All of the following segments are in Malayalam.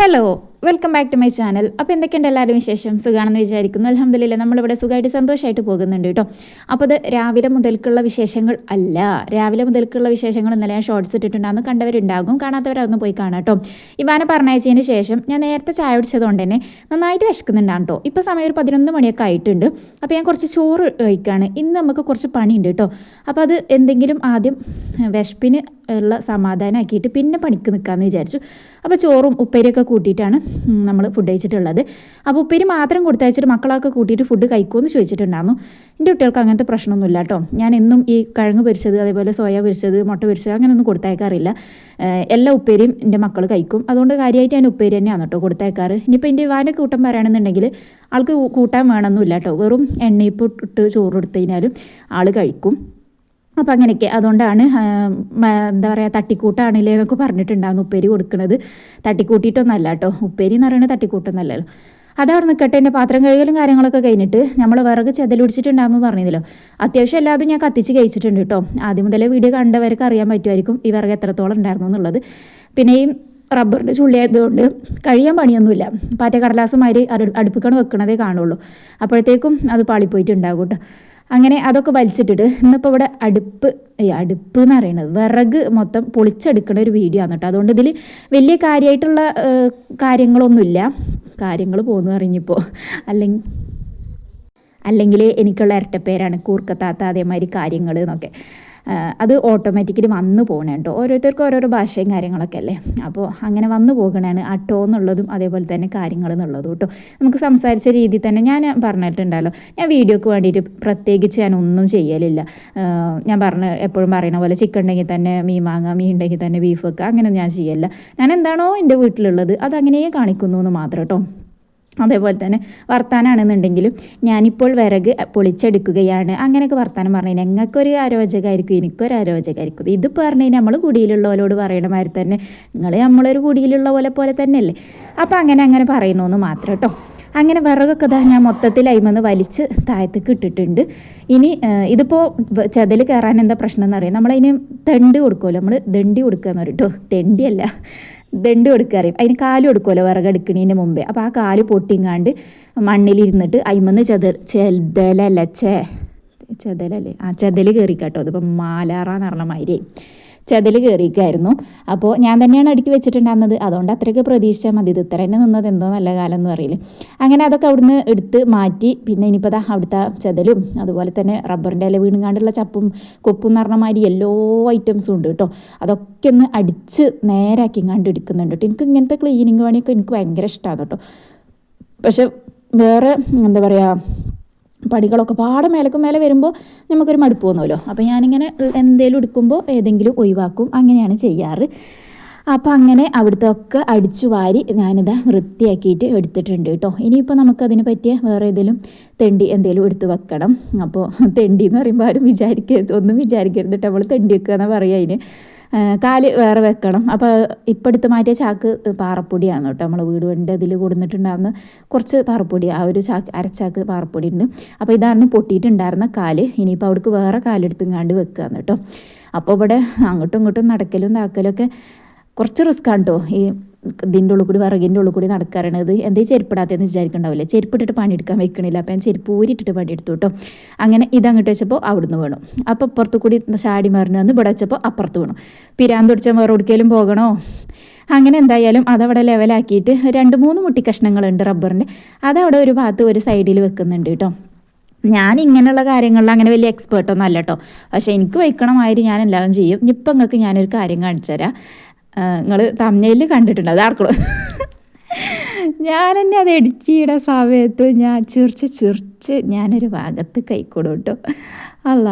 Hello welcome back to my channel അപ്പോൾ എന്തൊക്കെയുണ്ട് എല്ലാവരും വിശേഷം? സുഖമാണെന്ന് വിചാരിക്കുന്നു. അലഹമ്മദില്ല നമ്മളിവിടെ സുഖമായിട്ട് സന്തോഷമായിട്ട് പോകുന്നുണ്ട് കേട്ടോ. അപ്പോൾ അത് രാവിലെ മുതൽക്കുള്ള വിശേഷങ്ങൾ അല്ല. രാവിലെ മുതൽക്കുള്ള വിശേഷങ്ങൾ ഇന്നലെ ഞാൻ ഷോർട്സ് ഇട്ടിട്ടുണ്ടാകുന്നു കണ്ടവരുണ്ടാകും. കാണാത്തവരതൊന്ന് പോയി കാണാം കേട്ടോ. ഇവാനെ പറഞ്ഞയച്ചതിന് ശേഷം ഞാൻ നേരത്തെ ചായ കുടിച്ചതുകൊണ്ട് തന്നെ നന്നായിട്ട് വിശക്കുന്നുണ്ടാകും കേട്ടോ. ഇപ്പോൾ സമയം ഒരു പതിനൊന്ന് മണിയൊക്കെ ആയിട്ടുണ്ട്. അപ്പോൾ ഞാൻ കുറച്ച് ചോറ് കഴിക്കുകയാണ് ഇന്ന് നമുക്ക് കുറച്ച് പണിയുണ്ട് കേട്ടോ. അപ്പോൾ അത് എന്തെങ്കിലും ആദ്യം വിശപ്പിന് ഉള്ള സമാധാനമാക്കിയിട്ട് പിന്നെ പണിക്ക് നിൽക്കാമെന്ന് വിചാരിച്ചു. അപ്പോൾ ചോറും ഉപ്പേരിയൊക്കെ കൂട്ടിയിട്ടാണ് നമ്മൾ ഫുഡ് കഴിച്ചിട്ടുള്ളത്. അപ്പോൾ ഉപ്പേരി മാത്രം കൊടുത്തയച്ചിട്ട് മക്കളൊക്കെ കൂട്ടിയിട്ട് ഫുഡ് കഴിക്കുമെന്ന് ചോദിച്ചിട്ടുണ്ടായിരുന്നു. എന്റെ കുട്ടികൾക്ക് അങ്ങനത്തെ പ്രശ്നമൊന്നുമില്ല കേട്ടോ ഞാൻ എന്നും ഈ കിഴങ്ങ് പൊരിച്ചത് അതേപോലെ സോയ പൊരിച്ചത് മുട്ട പൊരിച്ചത് അങ്ങനെയൊന്നും കൊടുത്തയക്കാറില്ല. എല്ലാ ഉപ്പേരിയും എന്റെ മക്കൾ കഴിക്കും. അതുകൊണ്ട് കാര്യമായിട്ട് ഞാൻ ഉപ്പേരി തന്നെയാണ് കേട്ടോ കൊടുത്തയക്കാറ്. ഇനിയിപ്പോൾ എന്റെ വാന കൂട്ടം പറയുകയാണെന്നുണ്ടെങ്കിൽ ആൾക്ക് കൂട്ടാൻ വേണമെന്നില്ല കേട്ടോ വെറും എണ്ണയിപ്പ് ഇട്ട് ചോറ് കൊടുത്തു കഴിഞ്ഞാലും ആൾ കഴിക്കും. അപ്പോൾ അങ്ങനെയൊക്കെ. അതുകൊണ്ടാണ് എന്താ പറയുക തട്ടിക്കൂട്ടാണില്ലേ എന്നൊക്കെ പറഞ്ഞിട്ടുണ്ടായിരുന്നു ഉപ്പേരി കൊടുക്കുന്നത് തട്ടിക്കൂട്ടിയിട്ടൊന്നല്ല കേട്ടോ. ഉപ്പേരി എന്ന് പറയുന്നത് തട്ടിക്കൂട്ടൊന്നല്ലല്ലോ. അതവിടെ നിൽക്കട്ടെ എന്റെ പാത്രം കഴുകലും കാര്യങ്ങളൊക്കെ കഴിഞ്ഞിട്ട് നമ്മൾ വിറക് പിടിച്ചിട്ടുണ്ടാകുന്നു പറഞ്ഞതല്ലോ അത്യാവശ്യം എല്ലാതും ഞാൻ കത്തിച്ച് കഴിച്ചിട്ടുണ്ട് കേട്ടോ. ആദ്യം മുതലേ വീഡിയോ കണ്ടവർക്ക് അറിയാൻ പറ്റുമായിരിക്കും ഈ വിറക് എത്രത്തോളം ഉണ്ടായിരുന്നു എന്നുള്ളത്. പിന്നെ ഈ റബ്ബറിന്റെ ചുള്ളിയായതുകൊണ്ട് കഴിയാൻ പണിയൊന്നുമില്ല. പാറ്റ കടലാസുമാതിരി അടുപ്പിക്കണം വെക്കണതേ കാണുള്ളൂ. അപ്പോഴത്തേക്കും അത് പാളിപ്പോയിട്ടുണ്ടാകും കേട്ടോ. അങ്ങനെ അതൊക്കെ വലിച്ചിട്ടിട്ട് ഇന്നിപ്പോൾ ഇവിടെ അടുപ്പ് അടുപ്പ് എന്ന് പറയുന്നത് വിറക് മൊത്തം പൊളിച്ചെടുക്കുന്ന ഒരു വീഡിയോ ആണ് കേട്ടോ. അതുകൊണ്ട് ഇതിൽ വലിയ കാര്യമായിട്ടുള്ള കാര്യങ്ങളൊന്നുമില്ല. കാര്യങ്ങൾ പോകുന്നു പറഞ്ഞിപ്പോൾ അല്ലെങ്കിൽ അല്ലെങ്കിൽ എനിക്കുള്ള ഇരട്ടപ്പേരാണ് കൂർക്കത്താത്ത അതേമാതിരി കാര്യങ്ങൾ എന്നൊക്കെ. അത് ഓട്ടോമാറ്റിക്കലി വന്നു പോകണേ കേട്ടോ ഓരോരുത്തർക്കും ഓരോരോ ഭാഷയും കാര്യങ്ങളൊക്കെ അല്ലേ? അപ്പോൾ അങ്ങനെ വന്നു പോകണതാണ് അട്ടോ എന്നുള്ളതും അതേപോലെ തന്നെ കാര്യങ്ങൾ എന്നുള്ളതും കേട്ടോ നമുക്ക് സംസാരിച്ച രീതി തന്നെ ഞാൻ പറഞ്ഞിട്ടുണ്ടല്ലോ. ഞാൻ വീഡിയോക്ക് വേണ്ടിയിട്ട് പ്രത്യേകിച്ച് ഞാൻ ഒന്നും ചെയ്യലില്ല. ഞാൻ പറഞ്ഞ എപ്പോഴും പറയുന്ന പോലെ ചിക്കൻ ഉണ്ടെങ്കിൽ തന്നെ മീൻ മാങ്ങ മീൻ ഉണ്ടെങ്കിൽ തന്നെ ബീഫ് വെക്കുക അങ്ങനെ ഞാൻ ചെയ്യല്ല ഞാൻ എന്താണോ എന്റെ വീട്ടിലുള്ളത് അത് അങ്ങനെ കാണിക്കുന്നു എന്ന് മാത്രം കേട്ടോ അതേപോലെ തന്നെ വർത്താനാണെന്നുണ്ടെങ്കിലും ഞാനിപ്പോൾ വിറക് പൊളിച്ചെടുക്കുകയാണ്. അങ്ങനെയൊക്കെ വർത്താനം പറഞ്ഞു കഴിഞ്ഞാൽ ഞങ്ങൾക്കൊരു അരോചകമായിരിക്കും എനിക്കൊരു അരോചകമായിരിക്കും ഇത് പറഞ്ഞു കഴിഞ്ഞാൽ നമ്മൾ കുടിയിലുള്ളവരോട് പറയണ മാതിരി തന്നെ നിങ്ങൾ നമ്മളൊരു കുടിയിലുള്ള പോലെ പോലെ തന്നെയല്ലേ? അപ്പോൾ അങ്ങനെ അങ്ങനെ പറയണമെന്ന് എന്ന് മാത്രം കേട്ടോ. അങ്ങനെ വിറകൊക്കെ ഇതാ ഞാൻ മൊത്തത്തിൽ അയിമെന്ന് വലിച്ച് താഴത്തേക്ക് ഇട്ടിട്ടുണ്ട്. ഇനി ഇതിപ്പോൾ ചതിൽ കയറാൻ എന്താ പ്രശ്നം എന്നറിയാം നമ്മളതിന് തെണ്ടി കൊടുക്കുമല്ലോ നമ്മൾ ദണ്ടി കൊടുക്കുക എന്ന് പറയും കേട്ടോ. തെണ്ടിയല്ല. ദണ്ട് കൊടുക്കുക അറിയും അതിന് കാൽ കൊടുക്കുമല്ലോ വിറകെടുക്കണതിന് മുമ്പേ. അപ്പോൾ ആ കാൽ പൊട്ടിങ്ങാണ്ട് മണ്ണിലിരുന്നിട്ട് അയിമന്ന് ചെതർ ചെതലല്ല ചേ ചെതലല്ലേ? ആ ചെതൽ കയറിക്കാട്ടോ അതിപ്പോൾ മാലാറാന്ന് പറഞ്ഞ മാതിരി ചെതൽ കയറിക്കായിരുന്നു അപ്പോൾ ഞാൻ തന്നെയാണ് അടുക്കി വെച്ചിട്ടുണ്ടായിരുന്നത്. അതുകൊണ്ട് അത്രയൊക്കെ പ്രതീക്ഷിച്ചാൽ മതി. ഇത് ഇത്ര തന്നെ നിന്നത് എന്തോ നല്ല കാലം എന്ന് പറയില്ല അങ്ങനെ അതൊക്കെ അവിടുന്ന് എടുത്ത് മാറ്റി. പിന്നെ ഇനിയിപ്പോൾ അവിടുത്തെ ചതലും അതുപോലെ തന്നെ റബ്ബറിന്റെ ഇല വീണുങ്ങാണ്ടുള്ള ചപ്പും കൊപ്പും എന്ന് പറഞ്ഞ മാതിരി എല്ലോ ഐറ്റംസും ഉണ്ട് കേട്ടോ. അതൊക്കെ ഒന്ന് അടിച്ച് നേരാക്കി കണ്ട് എടുക്കുന്നുണ്ട് കേട്ടോ. എനിക്ക് ഇങ്ങനത്തെ ക്ലീനിങ് പണിയൊക്കെ എനിക്ക് ഭയങ്കര ഇഷ്ടമാണ് കേട്ടോ. പക്ഷെ വേറെ എന്താ പറയുക പടികളൊക്കെ പാടെ മേലക്ക് മേലെ വരുമ്പോൾ നമുക്കൊരു മടുപ്പ് തോന്നുമല്ലോ. അപ്പോൾ ഞാനിങ്ങനെ എന്തേലും എടുക്കുമ്പോൾ ഏതെങ്കിലും ഒഴിവാക്കും. അങ്ങനെയാണ് ചെയ്യാറ്. അപ്പോൾ അങ്ങനെ അവിടുത്തെ ഒക്കെ അടിച്ചു വാരി ഞാനിത് വൃത്തിയാക്കിയിട്ട് എടുത്തിട്ടുണ്ട് കേട്ടോ. ഇനിയിപ്പോൾ നമുക്കതിന് പറ്റിയ വേറെ ഏതെങ്കിലും തെണ്ടി എന്തെങ്കിലും എടുത്ത് വെക്കണം. അപ്പോൾ തെണ്ടി എന്ന് പറയുമ്പോൾ ആരും വിചാരിക്കരുത്. ഒന്നും വിചാരിക്കരുത് കേട്ടോ. നമ്മൾ തെണ്ടി വെക്കുക എന്നാണ് പറയുക അതിന്. കാൽ വേറെ വെക്കണം. അപ്പോൾ ഇപ്പം എടുത്ത് മാറ്റിയ ചാക്ക് പാറപ്പൊടിയാണ് കേട്ടോ. നമ്മൾ വീട് കൊണ്ട് ഇതിൽ കൊടുത്തിട്ടുണ്ടായിരുന്ന കുറച്ച് പാറപ്പൊടി ആ ഒരു ചാക്ക് അരച്ചാക്ക് പാറപ്പൊടി ഉണ്ട് അപ്പോൾ ഇതാണ് പൊട്ടിയിട്ടുണ്ടായിരുന്ന കാൽ. ഇനിയിപ്പോൾ അവിടേക്ക് വേറെ കാലെടുത്തുങ്ങാണ്ട് വെക്കുകയാണ് കേട്ടോ. അപ്പോൾ ഇവിടെ അങ്ങോട്ടും ഇങ്ങോട്ടും നടക്കലും താക്കലും ഒക്കെ കുറച്ച് റിസ്ക്കാണ് കേട്ടോ. ഈ ഇതിന്റെ ഉള്ളിൽ കൂടി വിറകിന്റെ ഉള്ളിൽ കൂടി നടക്കാറാണത് എന്തേ ചെരുപ്പിടാത്തതെന്ന് വിചാരിക്കണ്ടാവില്ലേ? ചെരുപ്പിട്ടിട്ട് പണിയെടുക്കാൻ വെക്കണില്ല. അപ്പം ഞാൻ ചെരുപ്പ് ഊരിട്ടിട്ട് പണിയെടുത്തു കേട്ടോ. അങ്ങനെ ഇതങ്ങോട്ട് വെച്ചപ്പോൾ അവിടുന്ന് വേണം. അപ്പോൾ അപ്പുറത്ത് കൂടി ചാടി മറിഞ്ഞ് വന്ന് ഇവിടെ വെച്ചപ്പോൾ അപ്പുറത്ത് വേണം. പിരാൻ പിടിച്ചാൽ വേറെ എവിടേക്കെങ്കിലും പോകണോ? അങ്ങനെ എന്തായാലും അതവിടെ ലെവലാക്കിയിട്ട് രണ്ട് മൂന്ന് മുട്ടി കഷ്ണങ്ങളുണ്ട് റബ്ബറിന്റെ. അതവിടെ ഒരു ഭാഗത്ത് ഒരു സൈഡിൽ വെക്കുന്നുണ്ട് കേട്ടോ. ഞാൻ ഇങ്ങനെയുള്ള കാര്യങ്ങളിൽ അങ്ങനെ വലിയ എക്സ്പേർട്ടൊന്നും അല്ല കേട്ടോ. പക്ഷേ എനിക്ക് വയ്ക്കണമാതിരി ഞാൻ എല്ലാവരും ചെയ്യും. ഇപ്പം നിങ്ങൾക്ക് ഞാനൊരു കാര്യം കാണിച്ചു തരാം. നിങ്ങൾ തമ്മയിൽ കണ്ടിട്ടുണ്ട് അത് ആർക്കുള്ളൂ? ഞാൻ തന്നെ അത് എഡിറ്റ് സമയത്ത് ഞാൻ ചിറിച്ച് ചിറിച്ച് ഞാനൊരു ഭാഗത്ത് കൈക്കൊടും കേട്ടോ അല്ല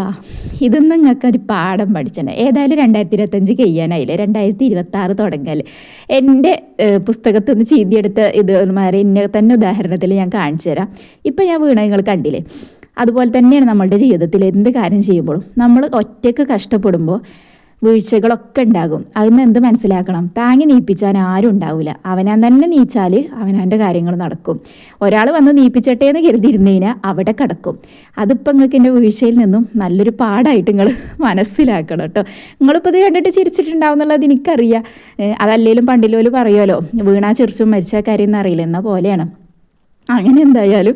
ഇതൊന്നും നിങ്ങൾക്കൊരു പാഠം പഠിച്ചത് ഏതായാലും രണ്ടായിരത്തി ഇരുപത്തഞ്ച് കഴിയാനായില്ലേ രണ്ടായിരത്തി ഇരുപത്താറ് തുടങ്ങിയാൽ എന്റെ പുസ്തകത്തിൽ നിന്ന് ചീന്തിയെടുത്ത ഇത് മാറി എന്നെ തന്നെ ഉദാഹരണത്തിൽ ഞാൻ കാണിച്ചു തരാം. ഇപ്പം ഞാൻ വീണ നിങ്ങൾ കണ്ടില്ലേ? അതുപോലെ തന്നെയാണ് നമ്മളുടെ ജീവിതത്തിൽ എന്ത് കാര്യം ചെയ്യുമ്പോഴും നമ്മൾ ഒറ്റയ്ക്ക് കഷ്ടപ്പെടുമ്പോൾ വീഴ്ചകളൊക്കെ ഉണ്ടാകും. അതിന് എന്ത് മനസ്സിലാക്കണം? താങ്ങി നീപ്പിച്ചാൻ ആരും ഉണ്ടാവില്ല അവനാൻ തന്നെ നീച്ചാൽ അവനാന്റെ കാര്യങ്ങൾ നടക്കും. ഒരാൾ വന്ന് നീപ്പിച്ചട്ടെ എന്ന് കരുതിയിരുന്നതിന് അവിടെ കിടക്കും. അതിപ്പോൾ നിങ്ങൾക്ക് എന്റെ വീഴ്ചയിൽ നിന്നും നല്ലൊരു പാടായിട്ട് നിങ്ങൾ മനസ്സിലാക്കണം കേട്ടോ. നിങ്ങളിപ്പോൾ ഇത് കണ്ടിട്ട് ചിരിച്ചിട്ടുണ്ടാവും എന്നുള്ളത് എനിക്കറിയാം. അതല്ലേലും പണ്ടിലോൽ പറയുമല്ലോ വീണാ ചിരിച്ചും മരിച്ച കാര്യം എന്നറിയില്ല എന്ന പോലെയാണ്. അങ്ങനെ എന്തായാലും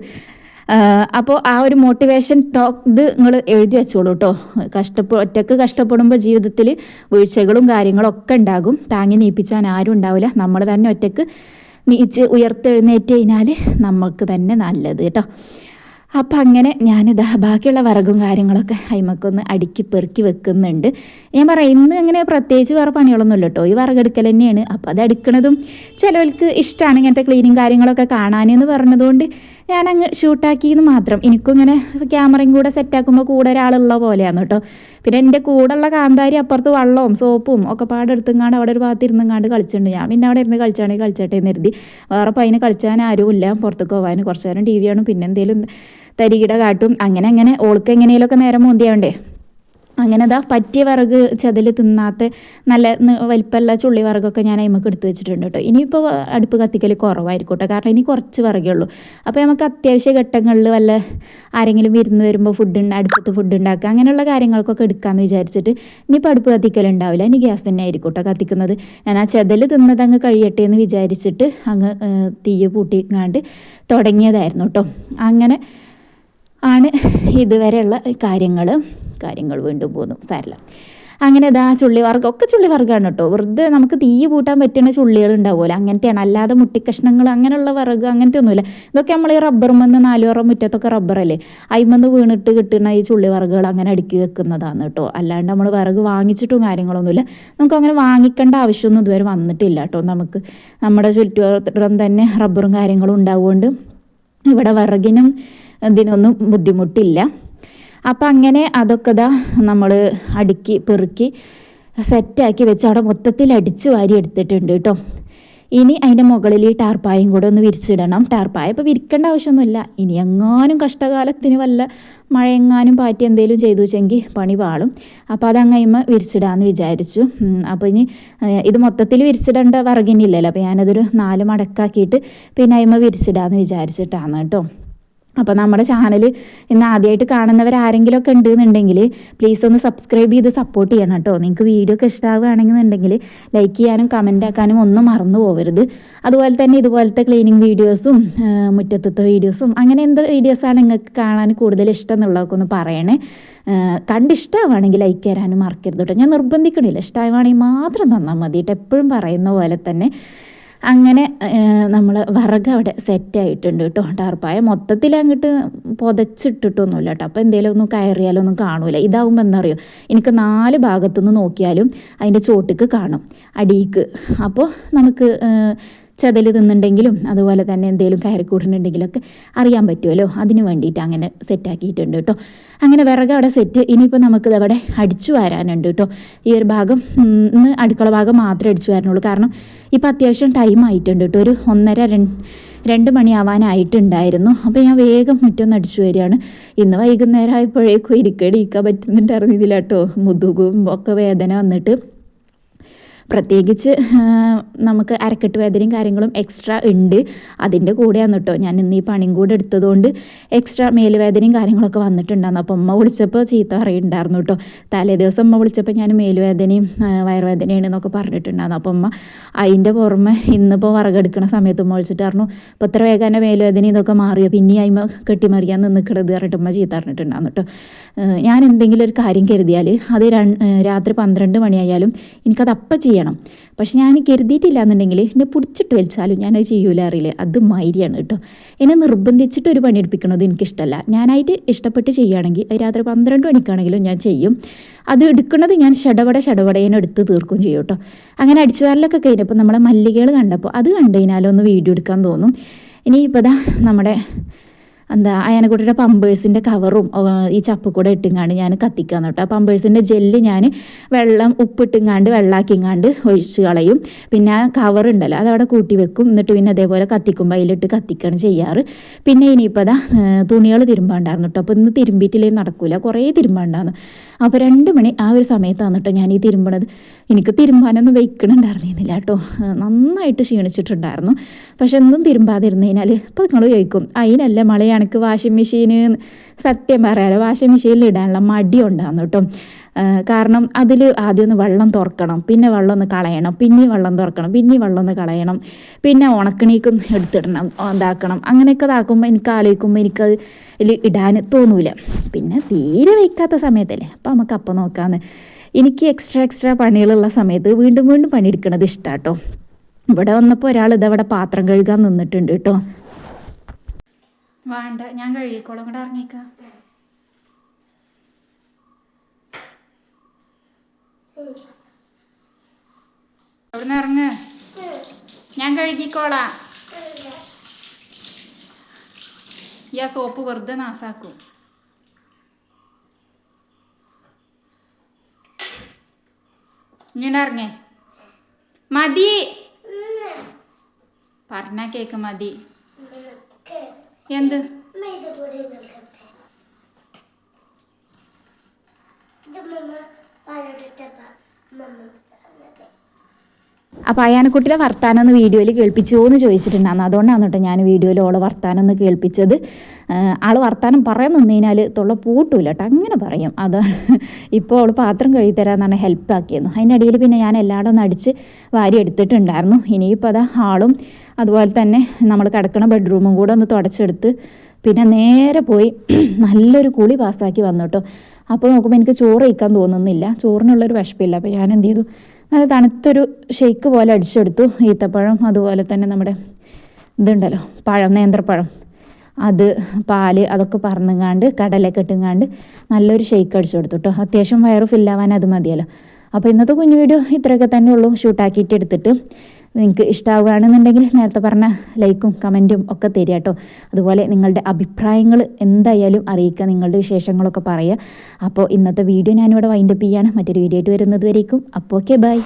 അപ്പോൾ ആ ഒരു മോട്ടിവേഷൻ ടോക്ക് ഇത് നിങ്ങൾ എഴുതി വെച്ചോളൂ കേട്ടോ കഷ്ടപ്പെ ഒറ്റയ്ക്ക് കഷ്ടപ്പെടുമ്പോൾ ജീവിതത്തിൽ വീഴ്ചകളും കാര്യങ്ങളും ഒക്കെ ഉണ്ടാകും. താങ്ങി നീപ്പിച്ചാൻ ആരും ഉണ്ടാവില്ല. നമ്മൾ തന്നെ ഒറ്റയ്ക്ക് നീച്ച് ഉയർത്തെഴുന്നേറ്റ് കഴിഞ്ഞാൽ നമ്മൾക്ക് തന്നെ നല്ലത് കേട്ടോ അപ്പം അങ്ങനെ ഞാനിതാ ബാക്കിയുള്ള വിറകും കാര്യങ്ങളൊക്കെ അയിമക്കൊന്ന് അടുക്കി പെറുക്കി വെക്കുന്നുണ്ട്. ഞാൻ പറയാം ഇന്ന് അങ്ങനെ പ്രത്യേകിച്ച് വേറെ പണികളൊന്നും ഇല്ല കേട്ടോ ഈ വിറകെടുക്കൽ തന്നെയാണ്. അപ്പോൾ അത് എടുക്കണതും ചിലവർക്ക് ഇഷ്ടമാണ് ഇങ്ങനത്തെ ക്ലീനിങ് കാര്യങ്ങളൊക്കെ കാണാനെന്ന് പറഞ്ഞതുകൊണ്ട് ഞാൻ അങ്ങ് ഷൂട്ടാക്കിയെന്ന് മാത്രം. എനിക്കും ഇങ്ങനെ ക്യാമറയും കൂടെ സെറ്റാക്കുമ്പോൾ കൂടെ ഒരാളുള്ള പോലെയാണ് കേട്ടോ. പിന്നെ എന്റെ കൂടെയുള്ള കാന്താരി അപ്പുറത്ത് വള്ളവും സോപ്പും ഒക്കെ പാടെടുത്തുങ്ങാണ്ട് അവിടെ ഒരു ഭാഗത്ത് ഇരുന്നുങ്ങാണ്ട് കളിച്ചിട്ടുണ്ട്. ഞാൻ പിന്നെ അവിടെ ഇരുന്ന് കളിച്ചാണെങ്കിൽ കളിച്ചട്ടെ എന്ന് കരുതി. വേറെ പയ്യന് കളിച്ചാൻ ആരുമില്ല. പുറത്തേക്ക് പോകാൻ കുറച്ച് നേരം ടി വി കാണും. പിന്നെ എന്തെങ്കിലും തരികിട കാട്ടും. അങ്ങനെ അങ്ങനെ. ഓൾക്ക് എങ്ങനെയൊക്കെ നേരം മോന്തിയാവണ്ടേ? അങ്ങനെ അതാ പറ്റിയ വിറക് ചതിൽ തിന്നാത്ത നല്ല വലിപ്പമുള്ള ചുള്ളി വിറകൊക്കെ ഞാൻ അതിമക്ക് എടുത്ത് വെച്ചിട്ടുണ്ട് കേട്ടോ ഇനിയിപ്പോൾ അടുപ്പ് കത്തിക്കൽ കുറവായിരിക്കും കേട്ടോ കാരണം ഇനി കുറച്ച് വിറകേ ഉള്ളൂ. അപ്പോൾ നമുക്ക് അത്യാവശ്യ ഘട്ടങ്ങളിൽ വല്ല ആരെങ്കിലും വിരുന്ന് വരുമ്പോൾ ഫുഡ് അടുപ്പത്ത് ഫുഡ് ഉണ്ടാക്കുക അങ്ങനെയുള്ള കാര്യങ്ങൾക്കൊക്കെ എടുക്കാമെന്ന് വിചാരിച്ചിട്ട് ഇനിയിപ്പോൾ അടുപ്പ് കത്തിക്കൽ ഉണ്ടാവില്ല ഇനി ഗ്യാസ് തന്നെ ആയിരിക്കും കേട്ടോ കത്തിക്കുന്നത്. ഞാൻ ആ ചതൽ തിന്നത് അങ്ങ് കഴിയട്ടെ എന്ന് വിചാരിച്ചിട്ട് അങ്ങ് തീയ പൂട്ടിങ്ങാണ്ട് തുടങ്ങിയതായിരുന്നു കേട്ടോ അങ്ങനെ ആണ് ഇതുവരെയുള്ള കാര്യങ്ങൾ കാര്യങ്ങൾ വീണ്ടും പോന്നു. സാരില്ല. അങ്ങനെ ഇതാ ചുള്ളി വർഗം ഒക്കെ ചുള്ളി വർഗമാണ് കേട്ടോ വെറുതെ നമുക്ക് തീ പൂട്ടാൻ പറ്റുന്ന ചുള്ളികൾ ഉണ്ടാവുമല്ലോ അങ്ങനത്തെയാണ്. അല്ലാതെ മുട്ടിക്കഷ്ണങ്ങൾ അങ്ങനെയുള്ള വിറക് അങ്ങനത്തെ ഒന്നുമില്ല. ഇതൊക്കെ നമ്മൾ ഈ റബ്ബറുമെന്ന് നാലു പറ മുറ്റത്തൊക്കെ റബ്ബറല്ലേ? അയിമെന്ന് വീണിട്ട് കിട്ടുന്ന ഈ ചുള്ളി വർഗുകൾ അങ്ങനെ അടുക്കി വെക്കുന്നതാണ് കേട്ടോ അല്ലാണ്ട് നമ്മൾ വിറക് വാങ്ങിച്ചിട്ടും കാര്യങ്ങളൊന്നുമില്ല. നമുക്ക് അങ്ങനെ വാങ്ങിക്കേണ്ട ആവശ്യമൊന്നും ഇതുവരെ വന്നിട്ടില്ല കേട്ടോ നമുക്ക് നമ്മുടെ ചുറ്റുവട്ടം തന്നെ റബ്ബറും കാര്യങ്ങളും ഉണ്ടാവുകൊണ്ട് ഇവിടെ വിറകിനും ഇതിനൊന്നും ബുദ്ധിമുട്ടില്ല. അപ്പം അങ്ങനെ അതൊക്കെ ദാ നമ്മൾ അടുക്കി പെറുക്കി സെറ്റാക്കി വെച്ച് അവിടെ മൊത്തത്തിൽ അടിച്ച് വാരി എടുത്തിട്ടുണ്ട് കേട്ടോ. ഇനി അതിന്റെ മുകളിൽ ഈ ടാർപ്പായും കൂടെ ഒന്ന് വിരിച്ചിടണം. ടാർപ്പായ ഇപ്പോൾ വിരിക്കേണ്ട ആവശ്യമൊന്നുമില്ല. ഇനി എങ്ങാനും കഷ്ടകാലത്തിന് വല്ല മഴയെങ്ങാനും പാറ്റി എന്തെങ്കിലും ചെയ്തു വെച്ചെങ്കിൽ പണി പാളും. അപ്പോൾ അത് അങ്ങയുമ്പോൾ വിരിച്ചിടാമെന്ന് വിചാരിച്ചു. അപ്പോൾ ഇനി ഇത് മൊത്തത്തിൽ വിരിച്ചിടേണ്ട വിറകിനില്ലല്ലോ. അപ്പോൾ ഞാനതൊരു നാല് മടക്കാക്കിയിട്ട് പിന്നെ അയിമ വിരിച്ചിടാമെന്ന് വിചാരിച്ചിട്ടാണ് കേട്ടോ. അപ്പോൾ നമ്മുടെ ചാനൽ ഇന്ന് ആദ്യമായിട്ട് കാണുന്നവർ ആരെങ്കിലുമൊക്കെ ഉണ്ടെന്നുണ്ടെങ്കിൽ പ്ലീസ് ഒന്ന് സബ്സ്ക്രൈബ് ചെയ്ത് സപ്പോർട്ട് ചെയ്യണം കേട്ടോ. നിങ്ങൾക്ക് വീഡിയോ ഒക്കെ ഇഷ്ടമാവുകയാണെന്നുണ്ടെങ്കിൽ ലൈക്ക് ചെയ്യാനും കമന്റ് ആക്കാനും ഒന്നും മറന്നു പോകരുത് അതുപോലെ തന്നെ ഇതുപോലത്തെ ക്ലീനിങ് വീഡിയോസും മുറ്റത്തത്തെ വീഡിയോസും അങ്ങനെ എന്ത് വീഡിയോസാണ് നിങ്ങൾക്ക് കാണാൻ കൂടുതൽ ഇഷ്ടം എന്നുള്ളതൊക്കെ ഒന്ന് പറയണേ. കണ്ടിഷ്ടമാണെങ്കിൽ ലൈക്ക് തരാനും മറക്കരുത് കേട്ടോ. ഞാൻ നിർബന്ധിക്കണില്ല. ഇഷ്ടമാണെങ്കിൽ മാത്രം തന്നാൽ മതി കേട്ടോ. എപ്പോഴും പറയുന്ന പോലെ തന്നെ. അങ്ങനെ നമ്മൾ വിറക് അവിടെ സെറ്റായിട്ടുണ്ട് കേട്ടോ ടാർപ്പായ മൊത്തത്തിൽ അങ്ങോട്ട് പുതച്ചിട്ടിട്ടൊന്നുമില്ല കേട്ടോ അപ്പോൾ എന്തെങ്കിലും ഒന്നും കയറിയാലൊന്നും കാണൂല. ഇതാവുമ്പോൾ എന്താ അറിയോ എനിക്ക് നാല് ഭാഗത്തുനിന്ന് നോക്കിയാലും അതിന്റെ ചോട്ടിക്ക് കാണും. അടിയിക്ക്. അപ്പോൾ നമുക്ക് ചെതൽ തിന്നുണ്ടെങ്കിലും അതുപോലെ തന്നെ എന്തെങ്കിലും കയറിക്കൂടുന്നുണ്ടെങ്കിലൊക്കെ അറിയാൻ പറ്റുമല്ലോ അതിന് വേണ്ടിയിട്ട് അങ്ങനെ സെറ്റാക്കിയിട്ടുണ്ട് കേട്ടോ അങ്ങനെ വിറക് അവിടെ സെറ്റ് ഇനിയിപ്പോൾ നമുക്കിത് അവിടെ അടിച്ചു വരാനുണ്ട് കേട്ടോ ഈ ഒരു ഭാഗം ഇന്ന് അടുക്കള ഭാഗം മാത്രമേ അടിച്ചു വരാനുള്ളൂ കാരണം ഇപ്പം അത്യാവശ്യം ടൈം ആയിട്ടുണ്ട് കേട്ടോ ഒരു ഒന്നര രണ്ട് രണ്ട് മണിയാവാനായിട്ടുണ്ടായിരുന്നു. അപ്പോൾ ഞാൻ വേഗം മുറ്റൊന്ന് അടിച്ചു വരികയാണ് ഇന്ന് വൈകുന്നേരം ആയപ്പോഴേക്കും ഇരിക്കടിക്കാൻ പറ്റുന്നുണ്ടായിരുന്നു ഇതിലാട്ടോ മുതുകും ഒക്കെ വേദന വന്നിട്ട്. പ്രത്യേകിച്ച് നമുക്ക് അരക്കെട്ട് വേദനയും കാര്യങ്ങളും എക്സ്ട്രാ ഉണ്ട്. അതിന്റെ കൂടെയാണ് കേട്ടോ ഞാൻ ഇന്ന് ഈ പണിയും കൂടെ എടുത്തതുകൊണ്ട് എക്സ്ട്രാ മേലുവേദനയും കാര്യങ്ങളൊക്കെ വന്നിട്ടുണ്ടായിരുന്നു. അപ്പോൾ അമ്മ വിളിച്ചപ്പോൾ ചീത്ത പറയുണ്ടായിരുന്നു കേട്ടോ തലേ ദിവസം അമ്മ വിളിച്ചപ്പോൾ ഞാൻ മേലുവേദനയും വയറുവേദനയാണ് എന്നൊക്കെ പറഞ്ഞിട്ടുണ്ടായിരുന്നു. അപ്പോൾ അമ്മ അതിന്റെ പുറമെ ഇന്നിപ്പോൾ വറകെടുക്കുന്ന സമയത്ത് ഉമ്മ വിളിച്ചിട്ടായിരുന്നു അപ്പോൾ ഇത്ര വേഗം എന്റെ മേലുവേദന ഇതൊക്കെ മാറിയോ? പിന്നെ അയിമ കെട്ടിമറിയാൻ നിന്നിക്കണത് പറഞ്ഞിട്ട് ഉമ്മ ചീത്ത പറഞ്ഞിട്ടുണ്ടായിരുന്നു കേട്ടോ ഞാൻ എന്തെങ്കിലും ഒരു കാര്യം കരുതിയാൽ അത് രാത്രി പന്ത്രണ്ട് മണിയായാലും എനിക്കത് അപ്പം ചെയ്യണം. പക്ഷെ ഞാൻ കരുതിയിട്ടില്ല എന്നുണ്ടെങ്കിൽ എന്നെ പിടിച്ചിട്ട് വലിച്ചാലും ഞാനത് ചെയ്യൂല അറിയില്ല. അത് മൈരിയാണ് കേട്ടോ. എന്നെ നിർബന്ധിച്ചിട്ട് ഒരു പണി എടുപ്പിക്കണത് എനിക്കിഷ്ടമല്ല ഞാനായിട്ട് ഇഷ്ടപ്പെട്ട് ചെയ്യുകയാണെങ്കിൽ രാത്രി പന്ത്രണ്ട് മണിക്കാണെങ്കിലും ഞാൻ ചെയ്യും. അത് എടുക്കുന്നത് ഞാൻ ഷടവട ഷടവടേനെ എടുത്ത് തീർക്കും ചെയ്യും കേട്ടോ. അങ്ങനെ അടിച്ചുവാരലൊക്കെ കഴിഞ്ഞപ്പോൾ നമ്മളെ മല്ലികകൾ കണ്ടപ്പോൾ അത് കണ്ടു കഴിഞ്ഞാലൊന്ന് വീഡിയോ എടുക്കാൻ തോന്നും. ഇനി ഇപ്പോൾ ദാ നമ്മുടെ എന്താ അയനക്കുട്ടിയുടെ പമ്പേഴ്സിന്റെ കവറും ഈ ചപ്പ് കൂടെ ഇട്ടിങ്ങാണ്ട് ഞാൻ കത്തിക്കാൻ കേട്ടോ. പമ്പേഴ്സിന്റെ ജെല്ല് ഞാൻ വെള്ളം ഉപ്പിട്ടിങ്ങാണ്ട് വെള്ളാക്കിങ്ങാണ്ട് ഒഴിച്ച് കളയും. പിന്നെ കവർ ഉണ്ടല്ലോ അതവിടെ കൂട്ടി വെക്കും. എന്നിട്ട് പിന്നെ അതേപോലെ കത്തിക്കുമ്പോൾ അതിലിട്ട് കത്തിക്കുകയാണ് ചെയ്യാറ്. പിന്നെ ഇനിയിപ്പോൾ അതാ തുണികൾ തിരുമ്പാണ്ടായിരുന്നു കേട്ടോ. അപ്പോൾ ഇന്ന് തിരുമ്പിയിട്ടില്ലേ നടക്കൂല. കുറേ തിരുമ്പാണ്ടായിരുന്നു അപ്പോൾ രണ്ട് മണി ആ ഒരു സമയത്താണ് കേട്ടോ ഞാൻ ഈ തിരുമ്പണത്. എനിക്ക് തിരുമ്പാനൊന്നും വെക്കണുണ്ടായിരുന്നില്ല കേട്ടോ. നന്നായിട്ട് ക്ഷീണിച്ചിട്ടുണ്ടായിരുന്നു. പക്ഷെ ഒന്നും തിരുമ്പാതിരുന്നതിനാൽ ഇപ്പോൾ നിങ്ങൾ ചോദിക്കും അതിനല്ല മളെ എനിക്ക് വാഷിംഗ് മെഷീന് സത്യം പറയാലോ വാഷിംഗ് മെഷീനിൽ ഇടാനുള്ള മടി ഉണ്ടാകുന്നു കേട്ടോ കാരണം അതിൽ ആദ്യം ഒന്ന് വെള്ളം തുറക്കണം പിന്നെ വെള്ളം ഒന്ന് കളയണം പിന്നെ വെള്ളം തുറക്കണം പിന്നെ വെള്ളം ഒന്ന് കളയണം പിന്നെ ഉണക്കണീക്കൊന്ന് എടുത്തിടണം ഇതാക്കണം. അങ്ങനെയൊക്കെ ഇതാക്കുമ്പോൾ എനിക്ക് ആലോചിക്കുമ്പോൾ എനിക്കത് ഇടാൻ തോന്നൂല. പിന്നെ തീരെ വയ്ക്കാത്ത സമയത്തല്ലേ അപ്പം നമുക്ക് അപ്പം നോക്കാമെന്ന് എനിക്ക് എക്സ്ട്രാ എക്സ്ട്രാ പണികളുള്ള സമയത്ത് വീണ്ടും വീണ്ടും പണിയെടുക്കണത് ഇഷ്ടാട്ടോ ഇവിടെ വന്നപ്പോൾ ഒരാൾ ഇതവിടെ പാത്രം കഴുകാൻ നിന്നിട്ടുണ്ട് കേട്ടോ വേണ്ട ഞാൻ കഴുകിക്കോളും. കൂടെ ഇറങ്ങിക്കാം അവിടുന്ന് ഇറങ്ങ്? ഞാൻ കഴുകിക്കോളാ. ഈ ആ സോപ്പ് വെറുതെ നാസാക്കും. ഇങ്ങനെ ഇറങ്ങേ. മതി. പറഞ്ഞ കേക്ക് മതി. എന്ത്? അപ്പോൾ അയാനക്കുട്ടിയുടെ വർത്താനം ഒന്ന് വീഡിയോയിൽ കേൾപ്പിച്ചോ എന്ന് ചോദിച്ചിട്ടുണ്ടായിരുന്നു. അതുകൊണ്ടാണ് കേട്ടോ ഞാൻ വീഡിയോയിൽ ഓളെ വർത്താനം ഒന്ന് കേൾപ്പിച്ചത് ആൾ വർത്താനം പറയാൻ നിന്ന് തൊള്ള പൂട്ടൂല കേട്ടോ. അങ്ങനെ പറയും. അതാണ് ഇപ്പോൾ അവൾ പാത്രം കഴുകി തരാമെന്നാണ് ഹെൽപ്പ് ആക്കിയിരുന്നു അതിനിടയിൽ പിന്നെ ഞാൻ എല്ലായിടും ഒന്ന് അടിച്ച് വാരി എടുത്തിട്ടുണ്ടായിരുന്നു. ഇനിയിപ്പോൾ അത് ഹാളും അതുപോലെ തന്നെ നമ്മൾ കിടക്കണ ബെഡ്റൂമും കൂടെ ഒന്ന് തുടച്ചെടുത്ത് പിന്നെ നേരെ പോയി നല്ലൊരു കുളി പാസ്സാക്കി വന്നു കേട്ടോ. അപ്പോൾ നോക്കുമ്പോൾ എനിക്ക് ചോറ് കഴിക്കാൻ തോന്നുന്നില്ല. ചോറിനുള്ളൊരു വിഷപ്പില്ല അപ്പോൾ ഞാൻ എന്ത് ചെയ്തു? നല്ല തണുത്തൊരു ഷെയ്ക്ക് പോലെ അടിച്ചെടുത്തു. ഈത്തപ്പഴം അതുപോലെ തന്നെ നമ്മുടെ ഇതുണ്ടല്ലോ പഴം നേന്ത്രപ്പഴം. അത് പാൽ അതൊക്കെ പറന്നുങ്ങാണ്ട് കടലൊക്കെ ഇട്ടുങ്ങാണ്ട് നല്ലൊരു ഷെയ്ക്ക് അടിച്ചു കൊടുത്തു കേട്ടോ അത്യാവശ്യം വയറ് ഫില്ലാവാൻ അത് മതിയല്ലോ. അപ്പോൾ ഇന്നത്തെ കുഞ്ഞു വീഡിയോ ഇത്രയൊക്കെ തന്നെ ഉള്ളൂ. ഷൂട്ടാക്കിയിട്ട് എടുത്തിട്ട് നിങ്ങൾക്ക് ഇഷ്ടമാവുകയാണെന്നുണ്ടെങ്കിൽ നേരത്തെ പറഞ്ഞ ലൈക്കും കമന്റും ഒക്കെ തരിക കേട്ടോ. അതുപോലെ നിങ്ങളുടെ അഭിപ്രായങ്ങൾ എന്തായാലും അറിയിക്കുക നിങ്ങളുടെ വിശേഷങ്ങളൊക്കെ പറയുക. അപ്പോൾ ഇന്നത്തെ വീഡിയോ ഞാനിവിടെ വൈൻഡപ്പ് ചെയ്യാണ്. മറ്റൊരു വീഡിയോ ആയിട്ട് വരുന്നത് വരേക്കും. അപ്പോൾ ഓക്കെ ബൈ